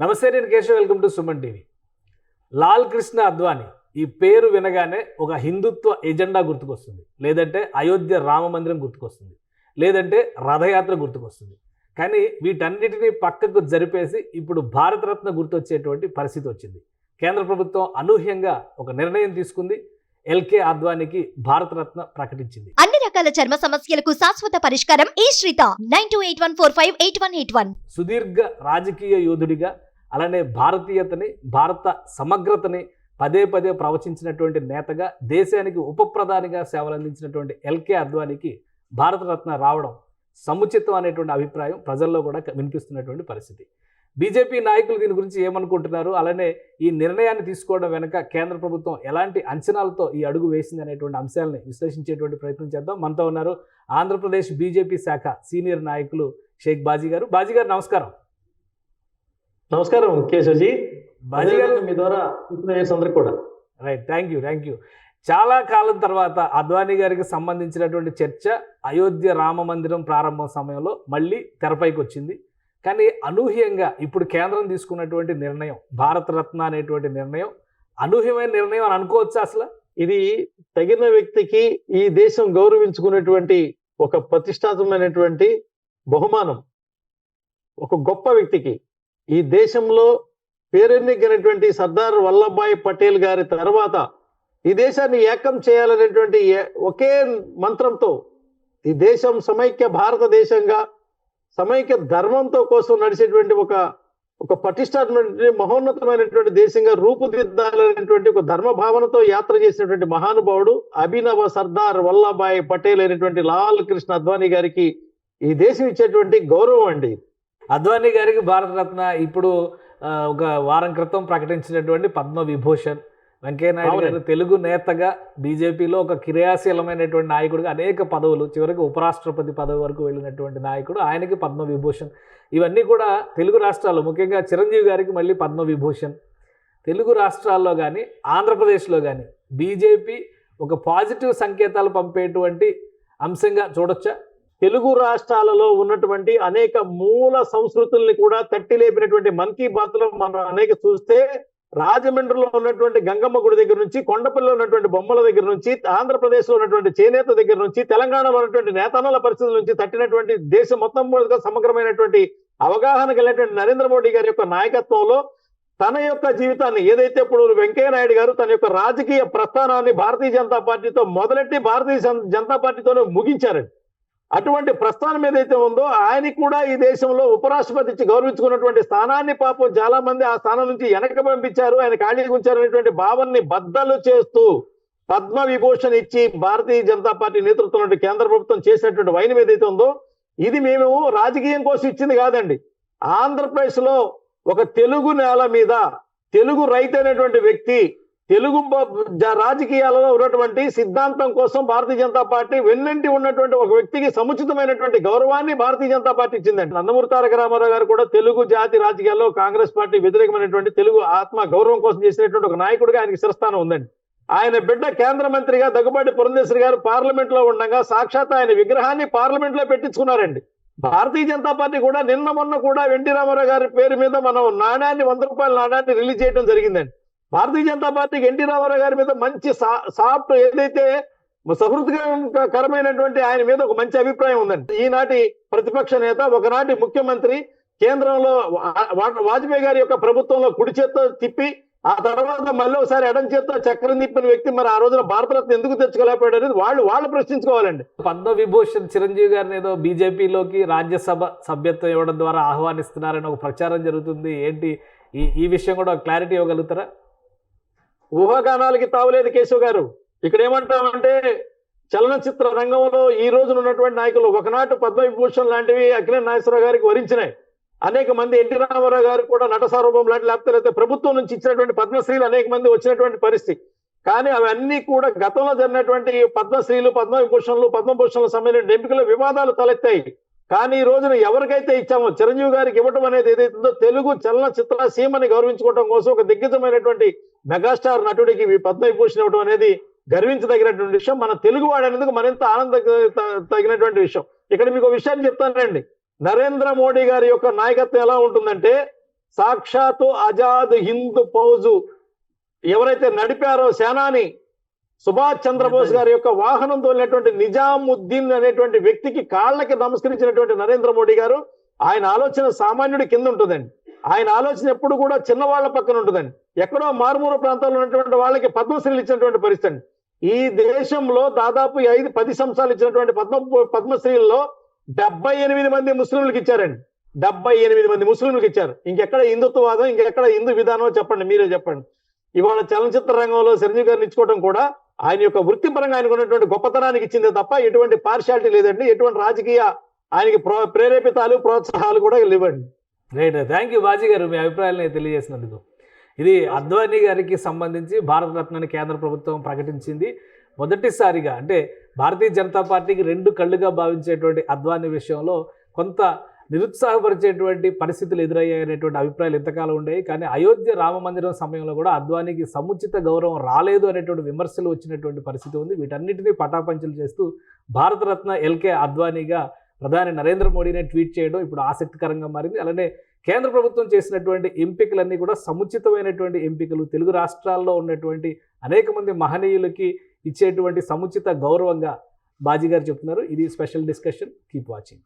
నమస్తే నేను Keshav. Welcome to Suman TV. Lal Krishna Advani ఈ పేరు వినగానే ఒక హిందుత్వ ఎజెండా గుర్తుకొస్తుంది. లేదంటే అయోధ్య రామ మందిరం గుర్తుకొస్తుంది. లేదంటే రథయాత్ర గుర్తుకొస్తుంది. కానీ వీటన్నిటిని పక్కకు జరిపేసి ఇప్పుడు భారతరత్న గుర్తొచ్చేటువంటి పరిస్థితి వచ్చింది. కేంద్ర ప్రభుత్వం అనూహ్యంగా ఒక నిర్ణయం తీసుకుంది. ఎల్కే అద్వానీకి భారతరత్న ప్రకటించింది. అన్ని రకాల చర్మ సమస్యలకు శాశ్వత పరిష్కారం ఈ శ్రీత. Nine two eight one four five eight one eight one. సుదీర్ఘ రాజకీయ యోధుడిగా అలానే భారతీయతని భారత సమగ్రతని పదే పదే ప్రవచించినటువంటి నేతగా దేశానికి ఉప ప్రధానిగా సేవలందించినటువంటి ఎల్కే అద్వానీకి భారతరత్న రావడం సముచితం అనేటువంటి అభిప్రాయం ప్రజల్లో కూడా వినిపిస్తున్నటువంటి పరిస్థితి. బీజేపీ నాయకులు దీని గురించి ఏమనుకుంటున్నారు? అలానే ఈ నిర్ణయాన్ని తీసుకోవడం వెనుక కేంద్ర ప్రభుత్వం ఎలాంటి అంచనాలతో ఈ అడుగు వేసింది అనేటువంటి అంశాలని విశ్లేషించేటువంటి ప్రయత్నం చేద్దాం. మనతో ఉన్నారు ఆంధ్రప్రదేశ్ బీజేపీ శాఖ సీనియర్ నాయకులు షేక్ బాజీ గారు. బాజీ గారు నమస్కారం. నమస్కారం కేశవజీ. బాజీ గారు. మీ ద్వారా అందరికి కూడా. Right thank you thank you. చాలా కాలం తర్వాత అద్వానీ గారికి సంబంధించినటువంటి చర్చ అయోధ్య రామ మందిరం ప్రారంభం సమయంలో మళ్ళీ తెరపైకి వచ్చింది. కానీ అనూహ్యంగా ఇప్పుడు కేంద్రం తీసుకున్నటువంటి నిర్ణయం భారతరత్న అనేటువంటి నిర్ణయం అనూహ్యమైన నిర్ణయం అని అనుకోవచ్చా అసలు? ఇది తగిన వ్యక్తికి ఈ దేశం గౌరవించుకున్నటువంటి ఒక ప్రతిష్టాత్మకమైనటువంటి బహుమానం. ఒక గొప్ప వ్యక్తికి ఈ దేశంలో పేరెన్నికైనటువంటి సర్దార్ వల్లభాయ్ పటేల్ గారి తర్వాత ఈ దేశాన్ని ఏకం చేయాలనేటువంటి ఏ- ఒకే మంత్రంతో ఈ దేశం సమైక్య భారతదేశంగా సమైక్య ధర్మంతో కోసం నడిచేటువంటి ఒక ఒక పటిష్టమైనటువంటి మహోన్నతమైనటువంటి దేశంగా రూపుదిద్దాలనేటువంటి ఒక ధర్మ భావనతో యాత్ర చేసినటువంటి మహానుభావుడు అభినవ సర్దార్ వల్లభాయ్ పటేల్ అయినటువంటి లాల్ కృష్ణ అద్వానీ గారికి ఈ దేశం ఇచ్చేటువంటి గౌరవం అండి. అద్వానీ గారికి భారతరత్న ఇప్పుడు ఒక వారం క్రితం ప్రకటించినటువంటి పద్మ విభూషణ్ వెంకయ్యనాయుడు గారు. తెలుగు నేతగా బీజేపీలో ఒక క్రియాశీలమైనటువంటి నాయకుడిగా అనేక పదవులు చివరికి ఉపరాష్ట్రపతి పదవి వరకు వెళ్ళినటువంటి నాయకుడు ఆయనకి పద్మ విభూషణ్. ఇవన్నీ కూడా తెలుగు రాష్ట్రాల్లో ముఖ్యంగా చిరంజీవి గారికి మళ్ళీ పద్మ విభూషణ్. తెలుగు రాష్ట్రాల్లో కానీ ఆంధ్రప్రదేశ్లో కానీ బీజేపీ ఒక పాజిటివ్ సంకేతాలు పంపేటువంటి అంశంగా చూడొచ్చా? తెలుగు రాష్ట్రాలలో ఉన్నటువంటి అనేక మూల సంస్కృతుల్ని కూడా తట్టి లేపినటువంటి మన్ కీ బాత్లో మనం అనేక చూస్తే రాజమండ్రిలో ఉన్నటువంటి గంగమ్మ గుడి దగ్గర నుంచి కొండపల్లిలో ఉన్నటువంటి బొమ్మల దగ్గర నుంచి ఆంధ్రప్రదేశ్లో ఉన్నటువంటి చేనేత దగ్గర నుంచి తెలంగాణలో ఉన్నటువంటి నేతనాల పరిస్థితుల నుంచి తట్టినటువంటి దేశం మొత్తం మీద సమగ్రమైనటువంటి అవగాహన కలిగినటువంటి నరేంద్ర మోడీ గారి యొక్క నాయకత్వంలో తన యొక్క జీవితాన్ని ఏదైతే ఇప్పుడు వెంకయ్య నాయుడు గారు తన యొక్క రాజకీయ ప్రస్థానాన్ని భారతీయ జనతా పార్టీతో మొదలెట్టి భారతీయ జనతా పార్టీతోనే ముగించారండి. అటువంటి ప్రస్థానం ఏదైతే ఉందో ఆయన కూడా ఈ దేశంలో ఉపరాష్ట్రపతి ఇచ్చి గౌరవించుకున్నటువంటి స్థానాన్ని పాపం చాలా మంది ఆ స్థానం నుంచి వెనక పంపించారు. ఆయన ఖాళీ ఉంచారనేటువంటి భావన్ని బద్దలు చేస్తూ పద్మ విభూషణ్ ఇచ్చి భారతీయ జనతా పార్టీ నేతృత్వంలో కేంద్ర ప్రభుత్వం చేసినటువంటి వైనం ఏదైతే ఉందో ఇది మేము రాజకీయం కోసం ఇచ్చింది కాదండి. ఆంధ్రప్రదేశ్లో ఒక తెలుగు నేల మీద తెలుగు రైతు అనేటువంటి వ్యక్తి తెలుగు రాజకీయాలలో ఉన్నటువంటి సిద్ధాంతం కోసం భారతీయ జనతా పార్టీ వెన్నంటి ఉన్నటువంటి ఒక వ్యక్తికి సముచితమైనటువంటి గౌరవాన్ని భారతీయ జనతా పార్టీ ఇచ్చిందండి నందమూరి తారక రామారావు గారు కూడా తెలుగు జాతి రాజకీయాల్లో కాంగ్రెస్ పార్టీ వ్యతిరేకమైనటువంటి తెలుగు ఆత్మ గౌరవం కోసం చేసినటువంటి ఒక నాయకుడిగా ఆయనకి శిరస్థానం ఉందండి. ఆయన బిడ్డ కేంద్ర మంత్రిగా దగ్గుబాటి పురంధేశ్వరి గారు పార్లమెంట్లో ఉండగా సాక్షాత్ ఆయన విగ్రహాన్ని పార్లమెంట్లో పెట్టించుకున్నారండి. భారతీయ జనతా పార్టీ కూడా నిన్న మొన్న కూడా ఎన్టీ రామారావు గారి పేరు మీద మనం నాణ్యాన్ని వంద రూపాయల నాణ్యాన్ని రిలీజ్ చేయడం జరిగిందండి. భారతీయ జనతా పార్టీకి ఎన్టీ రామారావు గారి మీద మంచి సా- సాఫ్ట్ ఏదైతే సహృదకరమైనటువంటి ఆయన మీద ఒక మంచి అభిప్రాయం ఉందండి. ఈనాటి ప్రతిపక్ష నేత ఒకనాటి ముఖ్యమంత్రి కేంద్రంలో వాజ్పేయి గారి యొక్క ప్రభుత్వంలో కుడి చేత్తో తిప్పి ఆ తర్వాత మళ్ళీ ఒకసారి ఎడం చేత్తో చక్రం తిప్పిన వ్యక్తి మరి ఆ రోజున భారతరత్న ఎందుకు తెచ్చుకోలేకపోయాడు అనేది వాళ్ళు వాళ్ళు ప్రశ్నించుకోవాలండి. పద్మ విభూషణ్ చిరంజీవి గారిని ఏదో బీజేపీలోకి రాజ్యసభ సభ్యత్వం ఇవ్వడం ద్వారా ఆహ్వానిస్తున్నారని ఒక ప్రచారం జరుగుతుంది. ఏంటి? ఈ ఈ విషయం కూడా క్లారిటీ ఇవ్వగలుగుతారా? ఊహాగానాలకి తావులేదు కేశవ్ గారు. ఇక్కడ ఏమంటామంటే చలనచిత్ర రంగంలో ఈ రోజున ఉన్నటువంటి నాయకులు ఒకనాటి పద్మవిభూషణ్ లాంటివి అఖిలేష్ నాగేశ్వరరావు గారికి వరించినాయి. అనేక మంది ఎన్టీ రామారావు గారు కూడా నట సార్వభౌమ లాంటి లేకపోతే ప్రభుత్వం నుంచి ఇచ్చినటువంటి పద్మశ్రీలు అనేక మంది వచ్చినటువంటి పరిస్థితి. కానీ అవన్నీ కూడా గతంలో జరిగినటువంటి పద్మశ్రీలు పద్మవిభూషణలు పద్మభూషణల సంబంధించిన ఎంపికల వివాదాలు తలెత్తాయి. కానీ ఈ రోజున ఎవరికైతే ఇచ్చామో చిరంజీవి గారికి ఇవ్వటం అనేది ఏదైతుందో తెలుగు చలనచిత్ర సీమని గౌరవించుకోవడం కోసం ఒక దిగ్గజమైనటువంటి మెగాస్టార్ నటుడికి ఈ పద్మవిభూషణ్ ఇవ్వడం అనేది గర్వించదగినటువంటి విషయం. మన తెలుగు వాడనేందుకు మరింత ఆనంద తగినటువంటి విషయం. ఇక్కడ మీకు ఒక విషయాన్ని చెప్తానండి. నరేంద్ర మోడీ గారి యొక్క నాయకత్వం ఎలా ఉంటుందంటే సాక్షాత్తు ఆజాద్ హింద్ ఫౌజు ఎవరైతే నడిపారో సేనాని సుభాష్ చంద్రబోస్ గారి యొక్క వాహనం తోలినటువంటి నిజాముద్దీన్ అనేటువంటి వ్యక్తికి కాళ్ళకి నమస్కరించినటువంటి నరేంద్ర మోడీ గారు ఆయన ఆలోచన సామాన్యుడి కింద ఉంటుందండి. ఆయన ఆలోచన ఎప్పుడు కూడా చిన్నవాళ్ళ పక్కన ఉంటుందండి. ఎక్కడో మారుమూల ప్రాంతాల్లో ఉన్నటువంటి వాళ్ళకి పద్మశ్రీలు ఇచ్చినటువంటి పరిస్థితి అండి. ఈ దేశంలో దాదాపు ఐదు పది సంవత్సరాలు ఇచ్చినటువంటి పద్మ పద్మశ్రీల్లో డెబ్బై ఎనిమిది మంది ముస్లింలకు ఇచ్చారండి. డెబ్బై ఎనిమిది మంది ముస్లింలకు ఇచ్చారు. ఇంకెక్కడ హిందుత్వవాదం ఇంకెక్కడ హిందూ విధానం చెప్పండి మీరే చెప్పండి. ఇవాళ చలనచిత్ర రంగంలో చిరంజీవి గారిని ఇచ్చుకోవడం కూడా ఆయన యొక్క వృత్తిపరంగా ఆయనకు ఉన్నటువంటి గొప్పతనానికి ఇచ్చిందే తప్ప ఎటువంటి పార్షాలిటీ లేదండి. ఎటువంటి రాజకీయ ఆయనకి ప్రో- ప్రేరేపితాలు ప్రోత్సాహాలు కూడా లేవండి. రైట్ థ్యాంక్ యూ బాజీ గారు. మీ అభిప్రాయాలను తెలియజేసినందుకు. ఇది అద్వానీ గారికి సంబంధించి భారతరత్నాన్ని కేంద్ర ప్రభుత్వం ప్రకటించింది. మొదటిసారిగా అంటే భారతీయ జనతా పార్టీకి రెండు కళ్ళుగా భావించేటువంటి అద్వానీ విషయంలో కొంత నిరుత్సాహపరిచేటువంటి పరిస్థితులు ఎదురయ్యాయనేటువంటి అభిప్రాయాలు ఎంతకాలం ఉండేవి? కానీ అయోధ్య రామ మందిరం సమయంలో కూడా అద్వానీకి సముచిత గౌరవం రాలేదు అనేటువంటి విమర్శలు వచ్చినటువంటి పరిస్థితి ఉంది. వీటన్నిటినీ పటాపంచలు చేస్తూ భారతరత్న ఎల్కే అద్వానీగా ప్రధాని నరేంద్ర మోడీనే ట్వీట్ చేయడం ఇప్పుడు ఆసక్తికరంగా మారింది. అలానే కేంద్ర ప్రభుత్వం చేసినటువంటి ఎంపికలన్నీ కూడా సముచితమైనటువంటి ఎంపికలు. తెలుగు రాష్ట్రాల్లో ఉన్నటువంటి అనేక మంది మహనీయులకి ఇచ్చేటువంటి సముచిత గౌరవంగా బాజీ గారు చెప్తున్నారు. ఇది స్పెషల్ డిస్కషన్. Keep watching.